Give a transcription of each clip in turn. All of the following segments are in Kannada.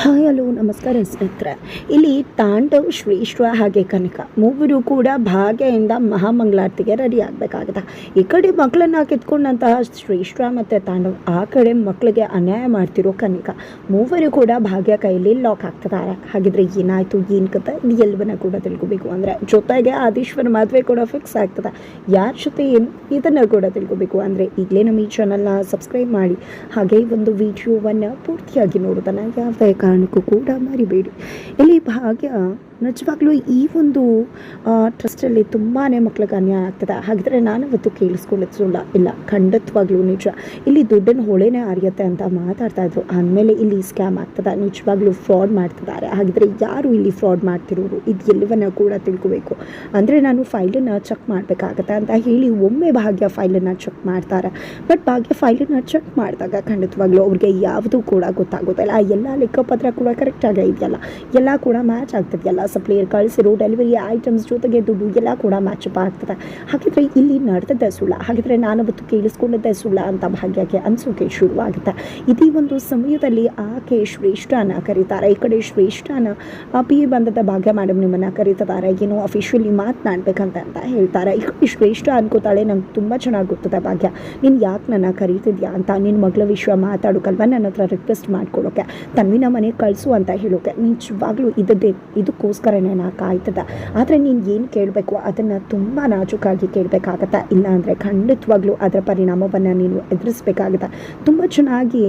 ಹಾಯ್, ಹಲೋ, ನಮಸ್ಕಾರ ಸ್ನೇಹಿತರೆ. ಇಲ್ಲಿ ತಾಂಡವ್ ಶ್ರೇಷ್ಠ ಹಾಗೆ ಕನಕ. ಮೂವರು ಕೂಡ ಭಾಗ್ಯದಿಂದ ಮಹಾಮಂಗಳಾರತಿಗೆ ರೆಡಿ ಆಗಬೇಕಾಗತ್ತೆ ಈ ಕಡೆ ಮಕ್ಕಳನ್ನ ಕಿತ್ಕೊಂಡಂತಹ ಶ್ರೇಷ್ಠ ಮತ್ತು ತಾಂಡವ್ ಆ ಕಡೆ ಮಕ್ಕಳಿಗೆ ಅನ್ಯಾಯ ಮಾಡ್ತಿರೋ ಕನಿಕ. ಮೂವರು ಕೂಡ ಭಾಗ್ಯ ಕೈಯಲ್ಲಿ ಲಾಕ್ ಆಗ್ತಿದ್ದಾರೆ ಹಾಗಿದ್ರೆ ಏನಾಯಿತು, ಏನು ಕತೆ? ಇದು ಎಲ್ಲವನ್ನ ಕೂಡ ತಿಳ್ಕೊಬೇಕು ಅಂದರೆ ಜೊತೆಗೆ ಆದೀಶ್ವರ ಮದುವೆ ಕೂಡ ಫಿಕ್ಸ್ ಆಗ್ತದೆ. ಯಾರ ಜೊತೆ ಏನು ಇದನ್ನು ಕೂಡ ತಿಳ್ಕೊಬೇಕು ಅಂದರೆ ಈಗಲೇ ನಮ್ಮ ಈ ಚಾನಲ್ನ ಸಬ್ಸ್ಕ್ರೈಬ್ ಮಾಡಿ. ಹಾಗೆ ಒಂದು ವಿಡಿಯೋವನ್ನು ಪೂರ್ತಿಯಾಗಿ ನೋಡೋದನ್ನು ಯಾವುದೇ ಕಾರಣಕ್ಕೂ ಕೂಡ ಮರಿಬೇಡಿ. ಇಲ್ಲಿ ಭಾಗ್ಯ, ನಿಜವಾಗ್ಲೂ ಈ ಒಂದು ಟ್ರಸ್ಟಲ್ಲಿ ತುಂಬಾ ಮಕ್ಳಿಗೆ ಅನ್ಯಾಯ ಆಗ್ತದೆ. ಹಾಗಿದ್ರೆ ನಾನು ಇವತ್ತು ಕೇಳಿಸ್ಕೊಳ್ಳೋದಿಲ್ಲ ಇಲ್ಲ, ಖಂಡಿತವಾಗ್ಲೂ ನಿಜ. ಇಲ್ಲಿ ದುಡ್ಡನ್ನು ಹೊಳೆನೇ ಅರಿಯತ್ತೆ ಅಂತ ಮಾತಾಡ್ತಾ ಇದ್ರು. ಆದಮೇಲೆ ಇಲ್ಲಿ ಸ್ಕ್ಯಾಮ್ ಆಗ್ತದೆ, ನಿಜವಾಗ್ಲೂ ಫ್ರಾಡ್ ಮಾಡ್ತಿದ್ದಾರೆ. ಹಾಗಿದ್ರೆ ಯಾರು ಇಲ್ಲಿ ಫ್ರಾಡ್ ಮಾಡ್ತಿರೋರು? ಇದು ಎಲ್ಲವನ್ನ ಕೂಡ ತಿಳ್ಕೋಬೇಕು. ಅಂದರೆ ನಾನು ಫೈಲನ್ನು ಚೆಕ್ ಮಾಡಬೇಕಾಗತ್ತೆ ಅಂತ ಹೇಳಿ ಒಮ್ಮೆ ಭಾಗ್ಯ ಫೈಲನ್ನು ಚೆಕ್ ಮಾಡ್ತಾರೆ. ಬಟ್ ಭಾಗ್ಯ ಫೈಲನ್ನು ಚೆಕ್ ಮಾಡಿದಾಗ ಖಂಡಿತವಾಗ್ಲೂ ಅವ್ರಿಗೆ ಯಾವುದೂ ಕೂಡ ಗೊತ್ತಾಗೋದಿಲ್ಲ. ಎಲ್ಲ ಲೆಕ್ಕಪತ್ರ ಕೂಡ ಕರೆಕ್ಟಾಗಿ ಇದೆಯಲ್ಲ. ಎಲ್ಲ ಕೂಡ ಮ್ಯಾಚ್ ಆಗ್ತದೆಯಲ್ಲ. ಸಪ್ಲೈಯರ್ ಕಳಿಸಿರೋ ಡೆಲಿವರಿ ಐಟಮ್ಸ್ ಜೊತೆಗೆ ದುಡ್ಡು ಎಲ್ಲ ಕೂಡ ಮ್ಯಾಚ್ ಅಪ್ ಆಗ್ತದೆ. ಹಾಗಿದ್ರೆ ಇಲ್ಲಿ ನಡೆದದ್ದೇ ಸುಳ್ಳ. ಹಾಗಿದ್ರೆ ನಾನು ಅವತ್ತು ಕೇಳಿಸ್ಕೊಂಡದ್ದೇ ಸುಳ್ಳ ಅಂತ ಭಾಗ್ಯಕ್ಕೆ ಅನಿಸೋಕೆ ಶುರುವಾಗುತ್ತೆ. ಇದೀ ಒಂದು ಸಮಯದಲ್ಲಿ ಆಕೆ ಶ್ರೇಷ್ಠನ ಕರೀತಾರೆ. ಈ ಕಡೆ ಶ್ರೇಷ್ಠನ ಪಿ ಬಂದದ ಭಾಗ್ಯ ಮೇಡಮ್ ನಿಮ್ಮನ್ನು ಕರೀತಿದ್ದಾರೆ ಏನೋ ಅಫಿಷಿಯಲಿ ಮಾತನಾಡ್ಬೇಕಂತ ಅಂತ ಹೇಳ್ತಾರೆ. ಈ ಕಡೆ ಶ್ರೇಷ್ಠ ಅನ್ಕೋತಾಳೆ. ನಂಗೆ ತುಂಬ ಚೆನ್ನಾಗಿ ಗೊತ್ತದೆ ಭಾಗ್ಯ. ನೀನು ಯಾಕೆ ನನ್ನ ಕರೀತಿದ್ಯಾ ಅಂತ. ನಿನ್ನ ಮಗಳ ವಿಷಯ ಮಾತಾಡೋಕಲ್ವ ನನ್ನ ಹತ್ರ ರಿಕ್ವೆಸ್ಟ್ ಮಾಡ್ಕೊಡೋಕೆ ತನ್ವಿನ ಮನೆಗೆ ಕಳಿಸು ಅಂತ ಹೇಳೋಕೆ ನಿಜವಾಗ್ಲೂ ಇದದ್ದೇ, ಇದಕ್ಕೋಸ್ಕರನೇ ನಾ ಕಾಯ್ತದ. ಆದರೆ ನೀನು ಏನು ಕೇಳಬೇಕು, ಅದನ್ನು ತುಂಬ ನಾಜುಕಾಗಿ ಕೇಳಬೇಕಾಗತ್ತಾ? ಇಲ್ಲ ಅಂದರೆ ಖಂಡಿತವಾಗ್ಲೂ ಅದರ ಪರಿಣಾಮವನ್ನು ನೀನು ಎದುರಿಸ್ಬೇಕಾಗತ್ತಾ? ತುಂಬ ಚೆನ್ನಾಗಿ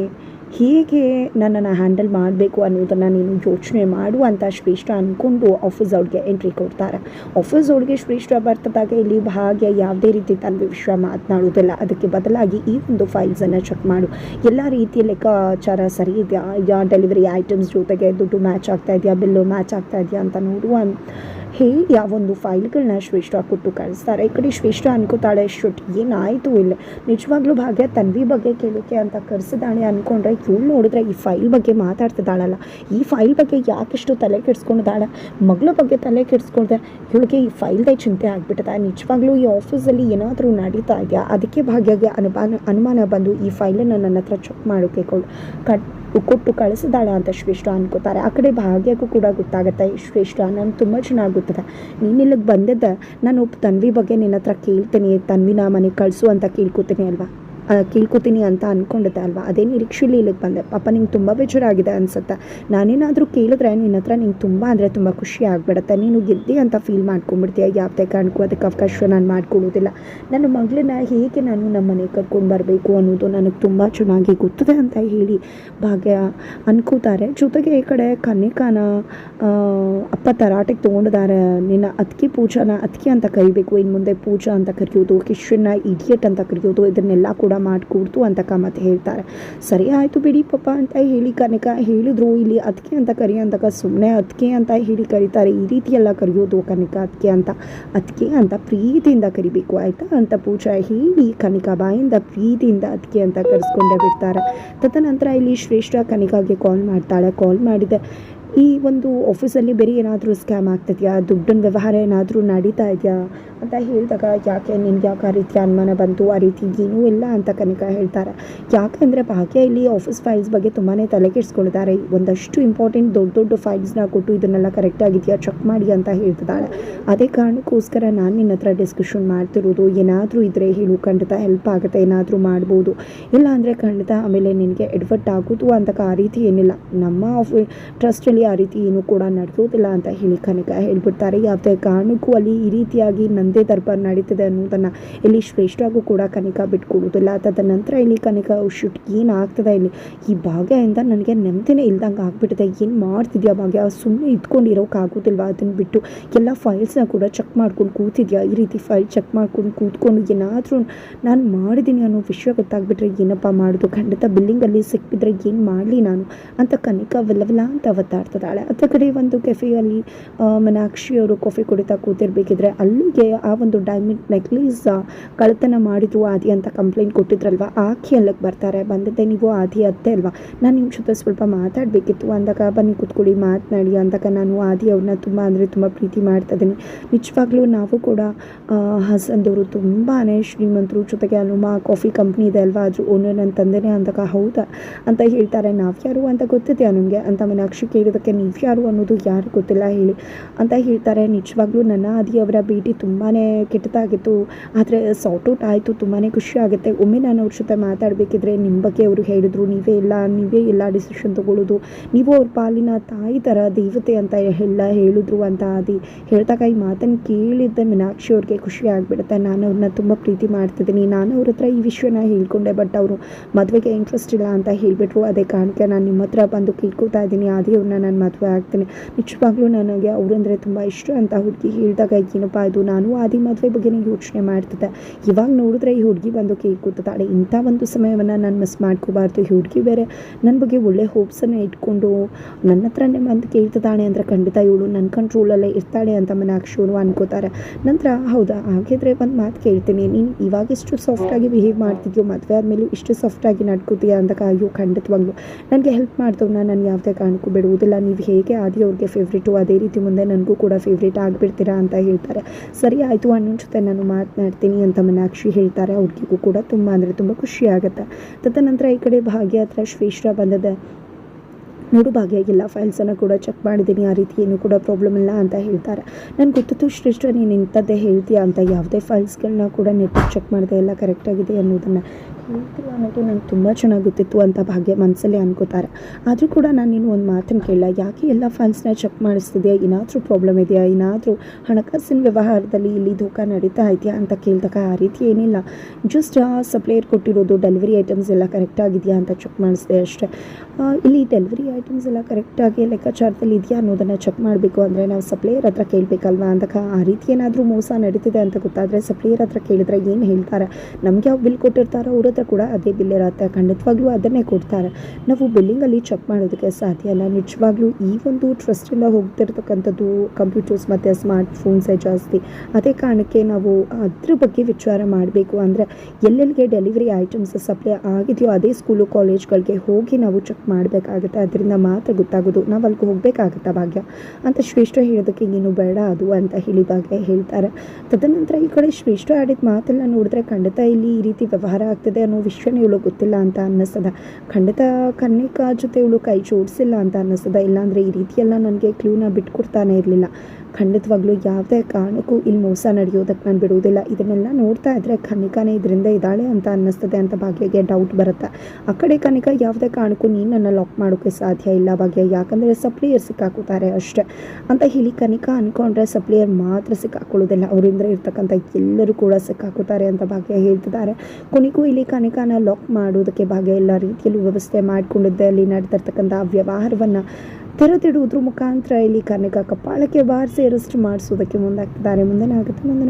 ಹೇಗೆ ನನ್ನನ್ನು ಹ್ಯಾಂಡಲ್ ಮಾಡಬೇಕು ಅನ್ನೋದನ್ನು ನೀನು ಯೋಚನೆ ಮಾಡು ಅಂತ ಶ್ರೇಷ್ಠ ಅಂದ್ಕೊಂಡು ಆಫೀಸ್ ಅವ್ರಿಗೆ ಎಂಟ್ರಿ ಕೊಡ್ತಾರೆ. ಆಫೀಸ್ ಅವ್ರಿಗೆ ಶ್ರೇಷ್ಠ ಬರ್ತದಾಗ ಇಲ್ಲಿ ಭಾಗ್ಯ ಯಾವುದೇ ರೀತಿ ತನ್ನ ವಿಷಯ ಮಾತನಾಡುವುದಿಲ್ಲ ಅದಕ್ಕೆ ಬದಲಾಗಿ ಈ ಒಂದು ಫೈಲ್ಸನ್ನು ಚೆಕ್ ಮಾಡು. ಎಲ್ಲ ರೀತಿಯ ಲೆಕ್ಕಾಚಾರ ಸರಿ ಇದೆಯಾ? ಡೆಲಿವರಿ ಐಟಮ್ಸ್ ಜೊತೆಗೆ ದುಡ್ಡು ಮ್ಯಾಚ್ ಆಗ್ತಾ ಇದೆಯಾ? ಬಿಲ್ಲು ಮ್ಯಾಚ್ ಆಗ್ತಾ ಇದೆಯಾ ಅಂತ ನೋಡು ಆ ಒಂದು ಫೈಲ್ಗಳನ್ನ ಶ್ರೇಷ್ಠ ಕೊಟ್ಟು ಕಳಿಸ್ತಾರೆ? ಈ ಕಡೆ ಶ್ರೇಷ್ಠ ಅನ್ಕೋತಾಳೆ ಶುಟ್ ಏನಾಯಿತು ಇಲ್ಲ? ನಿಜವಾಗ್ಲೂ ಭಾಗ್ಯ ತನ್ವಿ ಬಗ್ಗೆ ಕೇಳೋಕೆ ಅಂತ ಕರೆಸಿದಾಳೆ ಅಂದ್ಕೊಂಡ್ರೆ ಇವಳು ನೋಡಿದ್ರೆ ಈ ಫೈಲ್ ಬಗ್ಗೆ ಮಾತಾಡ್ತಿದ್ದಾಳಲ್ಲ. ಈ ಫೈಲ್ ಬಗ್ಗೆ ಯಾಕೆಷ್ಟು ತಲೆ ಕೆಡಿಸ್ಕೊಂಡಿದ್ದಾಳೆ? ಮಗಳ ಬಗ್ಗೆ ತಲೆ ಕೆಡಿಸ್ಕೊಳ್ದೆ ಇವಳಿಗೆ ಈ ಫೈಲ್ದೇ ಚಿಂತೆ ಆಗಿಬಿಟ್ಟದ ನಿಜವಾಗ್ಲೂ ಈ ಆಫೀಸಲ್ಲಿ ಏನಾದರೂ ನಡೀತಾ ಇದೆಯಾ? ಅದಕ್ಕೆ ಭಾಗ್ಯಗೆ ಅನುಮಾನ ಅನುಮಾನ ಬಂದು ಈ ಫೈಲನ್ನು ನನ್ನ ಹತ್ರ ಚೆಕ್ ಮಾಡೋಕೆ ಕೊಡು. ಕಟ್ ಕೊಟ್ಟು ಕಳಿಸಿದಾಳೆ ಅಂತ ಶ್ರೇಷ್ಠ ಅನ್ಕೋತಾರೆ. ಆ ಕಡೆ ಭಾಗ್ಯಕ್ಕೂ ಕೂಡ ಗೊತ್ತಾಗುತ್ತೆ ಶ್ರೇಷ್ಠ ನಾನು ತುಂಬ ಚೆನ್ನಾಗಿ ಗೊತ್ತದೆ ನೀನು ಇಲ್ಲಿಗೆ ಬಂದಿದ್ದೆ, ನಾನು ಒಬ್ಬ ತನ್ವಿ ಬಗ್ಗೆ ನಿನ್ನ ಹತ್ರ ಕೇಳ್ತೀನಿ, ತನ್ವಿನ ಮನೆಗೆ ಕಳಿಸು ಅಂತ ಕೇಳ್ಕೊತೀನಿ ಅಲ್ವಾ? ಕೇಳ್ಕೊತೀನಿ ಅಂತ ಅಂದ್ಕೊಂಡಿದ್ದೆ ಅಲ್ವಾ? ಅದೇ ನಿರೀಕ್ಷೆಯಲ್ಲಿ ಇಲ್ಲಿಗೆ ಬಂದೆ. ಪಾಪ ನಿಂಗೆ ತುಂಬ ಬೇಜಾರಾಗಿದೆ ಅನ್ಸುತ್ತೆ. ನಾನೇನಾದರೂ ಕೇಳಿದ್ರೆ ನಿನ್ನ ಹತ್ರ ನಿಂಗೆ ತುಂಬ ಅಂದರೆ ತುಂಬ ಖುಷಿ ಆಗಿಬಿಡುತ್ತೆ. ನೀನು ಗೆದ್ದಿ ಅಂತ ಫೀಲ್ ಮಾಡ್ಕೊಂಡ್ಬಿಡ್ತೀಯ. ಯಾವುದೇ ಕಾರಣಕ್ಕೂ ಅದಕ್ಕೆ ಅವಕಾಶ ನಾನು ಮಾಡ್ಕೊಳ್ಳೋದಿಲ್ಲ. ನನ್ನ ಮಗಳನ್ನ ಹೇಗೆ ನಾನು ನಮ್ಮ ಮನೆಗೆ ಕರ್ಕೊಂಡು ಬರಬೇಕು ಅನ್ನೋದು ನನಗೆ ತುಂಬ ಚೆನ್ನಾಗಿ ಗೊತ್ತದೆ ಅಂತ ಹೇಳಿ ಭಾಗ್ಯ ಅನ್ಕೋತಾರೆ. ಜೊತೆಗೆ ಈ ಕಡೆ ಕನ್ನಿಕಾನ ಅಪ್ಪ ತರಾಟೆಗೆ ತೊಗೊಂಡಿದ್ದಾರೆ. ನಿನ್ನ ಅತ್ಕಿ ಪೂಜಾನ ಅತ್ಕಿ ಅಂತ ಕರಿಬೇಕು. ಇನ್ನು ಮುಂದೆ ಪೂಜಾ ಅಂತ ಕರೆಯೋದು ಕಿಶನ್ನ ಇಡಿಯಟ್ ಅಂತ ಕರೆಯೋದು, ಇದನ್ನೆಲ್ಲ ಕೂಡ ಮಾಡಿಕೊಡ್ತು ಅಂತ ಕಾಮತ್ ಹೇಳ್ತಾರೆ. ಸರಿ ಆಯಿತು ಬಿಡಿ ಪಾಪ ಅಂತ ಹೇಳಿ ಕನಕ ಹೇಳಿದ್ರು. ಇಲ್ಲಿ ಅದಕ್ಕೆ ಅಂತ ಕರಿ ಅಂತಕ ಸುಮ್ಮನೆ ಅದಕ್ಕೆ ಅಂತ ಹೇಳಿ ಕರೀತಾರೆ. ಈ ರೀತಿ ಎಲ್ಲ ಕರೆಯೋದು ಕನಕ ಅದಕ್ಕೆ ಅಂತ. ಅದಕ್ಕೆ ಅಂತ ಪ್ರೀತಿಯಿಂದ ಕರಿಬೇಕು ಆಯಿತಾ ಅಂತ ಪೂಜಾ ಹೇಳಿ ಕನಿಕಾ ಬಾಯಿಂದ ಪ್ರೀತಿಯಿಂದ ಅದಕ್ಕೆ ಅಂತ ಕರೆಸ್ಕೊಂಡೇ ಬಿಡ್ತಾರೆ. ತದನಂತರ ಇಲ್ಲಿ ಶ್ರೇಷ್ಠ ಕನಿಕಾಗೆ ಕಾಲ್ ಮಾಡ್ತಾಳೆ. ಕಾಲ್ ಮಾಡಿದೆ ಈ ಒಂದು ಆಫೀಸಲ್ಲಿ ಬೇರೆ ಏನಾದರೂ ಸ್ಕ್ಯಾಮ್ ಆಗ್ತಿದೆಯಾ? ದುಡ್ಡಿನ ವ್ಯವಹಾರ ಏನಾದರೂ ನಡೀತಾ ಇದೆಯಾ? ಅಂತ ಹೇಳಿದಾಗ ಯಾಕೆ ನಿನ್ಗೆ ಯಾಕೆ ಆ ರೀತಿ ಅನುಮಾನ ಬಂತು? ಆ ರೀತಿ ಏನೂ ಇಲ್ಲ ಅಂತ ಕನಿಕ ಹೇಳ್ತಾರೆ. ಯಾಕೆಂದರೆ ಭಾಗ್ಯ ಇಲ್ಲಿ ಆಫೀಸ್ ಫೈಲ್ಸ್ ಬಗ್ಗೆ ತುಂಬಾ ತಲೆ ಕೆಡಿಸ್ಕೊಂಡಿದ್ದಾರೆ ಒಂದಷ್ಟು ಇಂಪಾರ್ಟೆಂಟ್ ದೊಡ್ಡ ದೊಡ್ಡ ಫೈಲ್ಸ್ನ ಕೊಟ್ಟು ಇದನ್ನೆಲ್ಲ ಕರೆಕ್ಟಾಗಿದೆಯಾ ಚೆಕ್ ಮಾಡಿ ಅಂತ ಹೇಳ್ತಿದ್ದಾಳೆ. ಅದೇ ಕಾರಣಕ್ಕೋಸ್ಕರ ನಾನು ನಿನ್ನ ಹತ್ರ ಡಿಸ್ಕಷನ್ ಮಾಡ್ತಿರೋದು. ಏನಾದರೂ ಇದ್ದರೆ ಹೇಳು. ಖಂಡಿತ ಹೆಲ್ಪ್ ಆಗುತ್ತೆ. ಏನಾದರೂ ಮಾಡ್ಬೋದು. ಇಲ್ಲ ಅಂದರೆ ಖಂಡಿತ ಆಮೇಲೆ ನಿನಗೆ ಎಡ್ವರ್ಟ್ ಆಗೋದು ಅಂತ ಆ ರೀತಿ ಏನಿಲ್ಲ. ನಮ್ಮ ಆಫಿ ಟ್ರಸ್ಟಲ್ಲಿ ಆ ರೀತಿ ಏನು ಕೂಡ ನಡೆಯೋದಿಲ್ಲ ಅಂತ ಹೇಳಿ ಕನಕ ಹೇಳ್ಬಿಡ್ತಾರೆ. ಯಾವುದೇ ಕಾರಣಕ್ಕೂ ಅಲ್ಲಿ ಈ ರೀತಿಯಾಗಿ ನಂದೇ ದರ್ಬಾರ್ ನಡೀತದೆ ಅನ್ನೋದನ್ನು ಇಲ್ಲಿ ಶ್ರೇಷ್ಠವಾಗೂ ಕೂಡ ಕನಿಕ ಬಿಟ್ಕೊಡೋದಿಲ್ಲ ತದನಂತರ ಇಲ್ಲಿ ಕನಿಕ ಶುಟ್ ಆಗ್ತದೆ ಇಲ್ಲಿ? ಈ ಭಾಗ್ಯದಿಂದ ನನಗೆ ನೆಮ್ಮದಿನೇ ಇಲ್ದಂಗೆ ಆಗ್ಬಿಟ್ಟಿದೆ. ಏನು ಮಾಡ್ತಿದ್ಯಾ ಭಾಗ್ಯ? ಸುಮ್ಮನೆ ಇದ್ಕೊಂಡಿರೋಕ್ಕಾಗೋದಿಲ್ವ ಅದನ್ನು ಬಿಟ್ಟು ಎಲ್ಲ ಫೈಲ್ಸ್ನ ಕೂಡ ಚೆಕ್ ಮಾಡ್ಕೊಂಡು ಕೂತಿದ್ಯಾ? ಈ ರೀತಿ ಫೈಲ್ ಚೆಕ್ ಮಾಡ್ಕೊಂಡು ಕೂತ್ಕೊಂಡು ಏನಾದರೂ ನಾನು ಮಾಡಿದ್ದೀನಿ ಅನ್ನೋ ವಿಷಯ ಗೊತ್ತಾಗ್ಬಿಟ್ರೆ ಏನಪ್ಪ ಮಾಡೋದು? ಖಂಡಿತ ಬಿಲ್ಲಿಂಗಲ್ಲಿ ಸಿಕ್ಕಿದ್ರೆ ಏನು ಮಾಡಲಿ ನಾನು? ಅಂತ ಕನಿಕ ವಿಲವಿಲ ಅಂತ ಒತ್ತಾಡ್ತಾ ಮಾಡ್ತಿದ್ದಾಳೆ ಕಡೆ ಒಂದು ಕೆಫೆಯಲ್ಲಿ ಮೀನಾಕ್ಷಿ ಅವರು ಕಾಫಿ ಕುಡಿತಾ ಕೂತಿರ್ಬೇಕಿದ್ರೆ ಅಲ್ಲಿಗೆ ಆ ಒಂದು ಡೈಮಂಡ್ ನೆಕ್ಲೇಸ್ ಕಳ್ಳತನ ಮಾಡಿದ್ರು ಆದಿ ಅಂತ ಕಂಪ್ಲೇಂಟ್ ಕೊಟ್ಟಿದ್ರಲ್ವ? ಆಕೆ ಅಲ್ಲಿಗೆ ಬರ್ತಾರೆ. ಬಂದಿದ್ದೆ ನೀವು ಆದಿ ಅತ್ತೆ ಅಲ್ವಾ? ನಾನು ನಿಮ್ಮ ಜೊತೆ ಸ್ವಲ್ಪ ಮಾತಾಡಬೇಕಿತ್ತು. ಅಂದಾಗ ಬನ್ನಿ ಕೂತ್ಕೊಳ್ಳಿ, ಮಾತನಾಡಿ. ಅಂದಾಗ ನಾನು ಆದಿ ಅವ್ರನ್ನ ತುಂಬ ಅಂದರೆ ತುಂಬ ಪ್ರೀತಿ ಮಾಡ್ತಾ ಇದ್ದೀನಿ. ನಿಜವಾಗ್ಲೂ ನಾವು ಕೂಡ ಹಸಂದವರು ತುಂಬಾ ಶ್ರೀಮಂತರು. ಜೊತೆಗೆ ಅನುಮಾ ಕಾಫಿ ಕಂಪ್ನಿ ಇದೆ ಅಲ್ವಾ? ಅದ್ರ ಓನರ್ ನನ್ನ ತಂದೆನೇ ಅಂದಾಗ ಹೌದಾ ಅಂತ ಹೇಳ್ತಾರೆ. ನಾವು ಯಾರು ಅಂತ ಗೊತ್ತಿದೆಯಾ ನಿಮಗೆ? ಅಂತ ಮೀನಾಕ್ಷಿ ಕೇಳಿದಕ್ಕೆ ನೀವು ಯಾರು ಅನ್ನೋದು ಯಾರು ಗೊತ್ತಿಲ್ಲ, ಹೇಳಿ ಅಂತ ಹೇಳ್ತಾರೆ. ನಿಜವಾಗ್ಲೂ ನನ್ನ ಆದಿ ಅವರ ಭೇಟಿ ತುಂಬಾ ಕೆಟ್ಟದಾಗಿತ್ತು. ಆದರೆ ಔಟ್ ಆಯಿತು ತುಂಬಾ ಖುಷಿ ಆಗುತ್ತೆ. ಒಮ್ಮೆ ನಾನು ಅವ್ರ ಜೊತೆ ಮಾತಾಡಬೇಕಿದ್ರೆ ನಿಮ್ಮ ಬಗ್ಗೆ ಅವರು ಹೇಳಿದರು, ನೀವೇ ಇಲ್ಲ ನೀವೇ ಎಲ್ಲ ಡಿಸಿಷನ್ ತೊಗೊಳ್ಳೋದು ನೀವು ಅವ್ರ ಪಾಲಿನ ತಾಯಿ ಥರ ದೇವತೆ ಅಂತ ಎಲ್ಲ ಹೇಳಿದ್ರು ಅಂತ ಆದಿ ಹೇಳ್ದಾಗ ಈ ಮಾತನ್ನು ಕೇಳಿದ್ದೆ ಮೀನಾಕ್ಷಿ ಅವ್ರಿಗೆ ಖುಷಿ ಆಗಿಬಿಡುತ್ತೆ. ನಾನು ಅವ್ರನ್ನ ತುಂಬ ಪ್ರೀತಿ ಮಾಡ್ತಿದ್ದೀನಿ. ನಾನು ಅವ್ರ ಹತ್ರ ಈ ವಿಷಯನ ಹೇಳ್ಕೊಂಡೆ ಬಟ್ ಅವರು ಮದುವೆಗೆ ಇಂಟ್ರೆಸ್ಟ್ ಇಲ್ಲ ಅಂತ ಹೇಳಿಬಿಟ್ರು. ಅದೇ ಕಾರಣಕ್ಕೆ ನಾನು ನಿಮ್ಮ ಹತ್ರ ಬಂದು ಕೇಳ್ಕೊತಾ ಇದ್ದೀನಿ. ಆದಿ ಅವ್ರನ್ನ ನಾನು ಮದುವೆ ಆಗ್ತೇನೆ. ನಿಜವಾಗ್ಲೂ ನನಗೆ ಅವರಂದರೆ ತುಂಬ ಇಷ್ಟ ಅಂತ ಹುಡುಗಿ ಹೇಳಿದಾಗ, ಏನಪ್ಪ ಇದು ನಾನು ಆದಿ ಮದುವೆ ಬಗ್ಗೆನೇ ಯೋಚನೆ ಮಾಡ್ತಿದ್ದೆ. ಇವಾಗ ನೋಡಿದ್ರೆ ಈ ಹುಡುಗಿ ಬಂದು ಕೇಳ್ಕೊತಾಳೆ ಇಂಥ ಒಂದು ಸಮಯವನ್ನು ನಾನು ಮಿಸ್ ಮಾಡ್ಕೋಬಾರ್ದು. ಈ ಹುಡುಗಿ ಬೇರೆ ನನ್ನ ಬಗ್ಗೆ ಒಳ್ಳೆ ಹೋಪ್ಸನ್ನು ಇಟ್ಕೊಂಡು ನನ್ನ ಹತ್ರನೇ ಬಂದು ಕೇಳ್ತದಾಳೆ ಅಂದರೆ ಖಂಡಿತ ಇವಳು ನನ್ನ ಕಂಟ್ರೋಲಲ್ಲೇ ಇರ್ತಾಳೆ ಅಂತ ಮನೆಯಾಗಿ ಶೂರು ಅನ್ಕೋತಾರೆ. ನಂತರ, ಹೌದಾ, ಹಾಗಿದ್ರೆ ಒಂದು ಮಾತು ಕೇಳ್ತೀನಿ. ನೀನು ಇವಾಗ ಇಷ್ಟು ಸಾಫ್ಟಾಗಿ ಬಿಹೇವ್ ಮಾಡ್ತಿದ್ಯೋ, ಮದುವೆ ಆದಮೇಲೆ ಇಷ್ಟು ಸಾಫ್ಟಾಗಿ ನಡ್ಕೋತೀಯ ಅಂದಾಗ ಅಯ್ಯೋ ಖಂಡಿತವಾಗ್ಲು. ನನಗೆ ಹೆಲ್ಪ್ ಮಾಡ್ತವ್ನ ನಾನು ಯಾವುದೇ ಕಾರಣಕ್ಕೂ ಬಿಡುವುದಿಲ್ಲ. ನೀವು ಹೇಗೆ ಆದಿ ಅವ್ರಿಗೆ ಫೇವ್ರೇಟು ಅದೇ ರೀತಿ ಮುಂದೆ ನನಗೂ ಕೂಡ ಫೇವ್ರೇಟ್ ಆಗಿಬಿಡ್ತೀರಾ ಅಂತ ಹೇಳ್ತಾರೆ. ಸರಿ, ಆಯಿತು, ಅಣ್ಣನ ಜೊತೆ ನಾನು ಮಾತನಾಡ್ತೀನಿ ಅಂತ ಮೀನಾಕ್ಷಿ ಹೇಳ್ತಾರೆ. ಅವ್ರಿಗೂ ಕೂಡ ತುಂಬ ಅಂದರೆ ತುಂಬ ಖುಷಿ ಆಗುತ್ತೆ. ತದನಂತರ ಈ ಕಡೆ ಭಾಗ್ಯ ಹತ್ರ ಶ್ರೇಷ್ಠ ಬಂದದೆ. ನೋಡು ಭಾಗ್ಯ, ಎಲ್ಲ ಫೈಲ್ಸನ್ನು ಕೂಡ ಚೆಕ್ ಮಾಡಿದ್ದೀನಿ. ಆ ರೀತಿ ಏನೂ ಕೂಡ ಪ್ರಾಬ್ಲಮ್ ಇಲ್ಲ ಅಂತ ಹೇಳ್ತಾರೆ. ನನಗೆ ಗೊತ್ತಿತ್ತು ಶ್ರೇಷ್ಠ ನೀನು ಇಂಥದ್ದೇ ಹೇಳ್ತೀಯ ಅಂತ. ಯಾವುದೇ ಫೈಲ್ಸ್ಗಳನ್ನ ಕೂಡ ನೆಟ್ ಚೆಕ್ ಮಾಡಿದೆ ಎಲ್ಲ ಕರೆಕ್ಟಾಗಿದೆ ಅನ್ನೋದನ್ನು. ಹೇಳ್ತೀಯ ಅನ್ನೋದು ನಂಗೆ ತುಂಬ ಚೆನ್ನಾಗಿ ಗೊತ್ತಿತ್ತು ಅಂತ ಭಾಗ್ಯ ಮನಸ್ಸಲ್ಲಿ ಅನ್ಕೋತಾರೆ. ಆದರೂ ಕೂಡ ನಾನು ನೀನು ಒಂದು ಮಾತನ್ನು ಕೇಳಲ್ಲ ಯಾಕೆ ಎಲ್ಲ ಫೈಲ್ಸ್ನ ಚೆಕ್ ಮಾಡಿಸ್ತಿದೆಯಾ? ಏನಾದರೂ ಪ್ರಾಬ್ಲಮ್ ಇದೆಯಾ? ಏನಾದರೂ ಹಣಕಾಸಿನ ವ್ಯವಹಾರದಲ್ಲಿ ಇಲ್ಲಿ ಧೋಕಾ ನಡೀತಾ ಇದೆಯಾ ಅಂತ ಕೇಳಿದಾಗ ಆ ರೀತಿ ಏನಿಲ್ಲ. ಜಸ್ಟ್ ಸಪ್ಲೈಯರ್ ಕೊಟ್ಟಿರೋದು ಡೆಲಿವರಿ ಐಟಮ್ಸ್ ಎಲ್ಲ ಕರೆಕ್ಟಾಗಿದೆಯಾ ಅಂತ ಚೆಕ್ ಮಾಡಿಸಿದೆ ಅಷ್ಟೇ. ಇಲ್ಲಿ ಡೆಲಿವರಿ ಐಟಮ್ಸ್ ಎಲ್ಲ ಕರೆಕ್ಟಾಗಿ ಲೆಕ್ಕಾಚಾರದಲ್ಲಿ ಇದೆಯಾ ಅನ್ನೋದನ್ನು ಚೆಕ್ ಮಾಡಬೇಕು ಅಂದರೆ ನಾವು ಸಪ್ಲೈಯರ್ ಹತ್ರ ಕೇಳಬೇಕಲ್ವಾ ಅಂತ ಆ ರೀತಿ ಏನಾದರೂ ಮೋಸ ನಡೀತಿದೆ ಅಂತ ಗೊತ್ತಾದರೆ ಸಪ್ಲೈಯರ್ ಹತ್ರ ಕೇಳಿದ್ರೆ ಏನು ಹೇಳ್ತಾರೆ? ನಮಗೆ ಯಾವ ಬಿಲ್ ಕೊಟ್ಟಿರ್ತಾರೋ ಅವ್ರ ಹತ್ರ ಕೂಡ ಅದೇ ಬಿಲ್ ಇರುತ್ತೆ ಖಂಡಿತವಾಗ್ಲೂ ಅದನ್ನೇ ಕೊಡ್ತಾರೆ. ನಾವು ಬಿಲ್ಲಿಂಗಲ್ಲಿ ಚೆಕ್ ಮಾಡೋದಕ್ಕೆ ಸಾಧ್ಯ ಇಲ್ಲ ನಿಜವಾಗ್ಲೂ ಈ ಒಂದು ಟ್ರಸ್ಟಿಂದ ಹೋಗ್ತಿರ್ತಕ್ಕಂಥದ್ದು ಕಂಪ್ಯೂಟರ್ಸ್ ಮತ್ತು ಸ್ಮಾರ್ಟ್ ಫೋನ್ಸೇ ಜಾಸ್ತಿ. ಅದೇ ಕಾರಣಕ್ಕೆ ನಾವು ಅದ್ರ ಬಗ್ಗೆ ವಿಚಾರ ಮಾಡಬೇಕು ಅಂದರೆ ಎಲ್ಲೆಲ್ಲಿಗೆ ಡೆಲಿವರಿ ಐಟಮ್ಸ್ ಸಪ್ಲೈ ಆಗಿದೆಯೋ ಅದೇ ಸ್ಕೂಲು ಕಾಲೇಜ್ಗಳಿಗೆ ಹೋಗಿ ನಾವು ಚೆಕ್ ಮಾಡಬೇಕಾಗುತ್ತೆ. ಅದರಿಂದ ಮಾತ್ರ ಗೊತ್ತಾಗೋದು ನಾವು ಅಲ್ಲಿಗೆ ಹೋಗಬೇಕಾಗತ್ತಾ ಭಾಗ್ಯ. ಅಂತ ಶ್ರೇಷ್ಠ ಹೇಳೋದಕ್ಕೆ ಏನು ಬೇಡ ಅದು ಅಂತ ಹೇಳಿ ಭಾಗ್ಯ ಹೇಳ್ತಾರೆ. ತದನಂತರ ಈ ಕಡೆ ಶ್ರೇಷ್ಠ ಆಡಿದ ಮಾತೆಲ್ಲ ನೋಡಿದ್ರೆ ಖಂಡಿತ ಇಲ್ಲಿ ಈ ರೀತಿ ವ್ಯವಹಾರ ಆಗ್ತಿದೆ. ಅನ್ನೋ ವಿಷಯನೇ ಇವಳು ಗೊತ್ತಿಲ್ಲ ಅಂತ ಅನ್ನಿಸ್ತದ. ಖಂಡಿತ ಕನ್ನಿಕಾ ಜೊತೆ ಇವಳು ಕೈ ಜೋಡಿಸಿಲ್ಲ ಅಂತ ಅನ್ನಿಸ್ತದ. ಇಲ್ಲಾಂದರೆ ಈ ರೀತಿಯೆಲ್ಲ ನನಗೆ ಕ್ಲೂನ ಬಿಟ್ಕೊಡ್ತಾನೆ ಇರಲಿಲ್ಲ. ಖಂಡಿತವಾಗ್ಲೂ ಯಾವುದೇ ಕಾರಣಕ್ಕೂ ಇಲ್ಲಿ ಮೋಸ ನಡೆಯೋದಕ್ಕೆ ನಾನು ಬಿಡುವುದಿಲ್ಲ. ಇದನ್ನೆಲ್ಲ ನೋಡ್ತಾ ಇದ್ದರೆ ಕನಿಕಾನೇ ಇದರಿಂದ ಇದ್ದಾಳೆ ಅಂತ ಅನ್ನಿಸ್ತದೆ ಅಂತ ಭಾಗ್ಯಗೆ ಡೌಟ್ ಬರುತ್ತೆ. ಆ ಕಡೆ ಕನಿಕಾ ಯಾವುದೇ ಕಾರಣಕ್ಕೂ ನೀನು ನನ್ನ ಲಾಕ್ ಮಾಡೋಕ್ಕೆ ಸಾಧ್ಯ ಇಲ್ಲ ಭಾಗ್ಯ. ಯಾಕಂದರೆ ಸಪ್ಲಿಯರ್ ಸಿಕ್ಕಾಕೋತಾರೆ ಅಷ್ಟೇ. ಅಂತ ಹೇಳಿ ಕನಿಕಾ ಅಂದ್ಕೊಂಡ್ರೆ ಸಪ್ಲಿಯರ್ ಮಾತ್ರ ಸಿಕ್ಕಾಕೊಳ್ಳೋದಿಲ್ಲ ಅವರಿಂದ ಇರ್ತಕ್ಕಂಥ ಎಲ್ಲರೂ ಕೂಡ ಸಿಕ್ಕಾಕೋತಾರೆ ಅಂತ ಭಾಗ್ಯ ಹೇಳ್ತಿದ್ದಾರೆ. ಕೊನೆಗೂ ಇಲ್ಲಿ ಕನಿಕಾನ ಲಾಕ್ ಮಾಡೋದಕ್ಕೆ ಭಾಗ್ಯ ಎಲ್ಲ ರೀತಿಯಲ್ಲೂ ವ್ಯವಸ್ಥೆ ಮಾಡಿಕೊಂಡಿದ್ದೆ. ಅಲ್ಲಿ ನಡೆದಿರ್ತಕ್ಕಂಥ ವ್ಯವಹಾರವನ್ನು ತೆರೆದಿಡುವುದ್ರ ಮುಖಾಂತರ ಇಲ್ಲಿ ಕನಕ ಕಪಾಳಕ್ಕೆ ಬಾರಿಸಿ ಅರೆಸ್ಟ್ ಮಾಡಿಸೋದಕ್ಕೆ ಮುಂದಾಗ್ತಿದ್ದಾರೆ. ಮುಂದೆ ಆಗುತ್ತೆ ಮುಂದೆ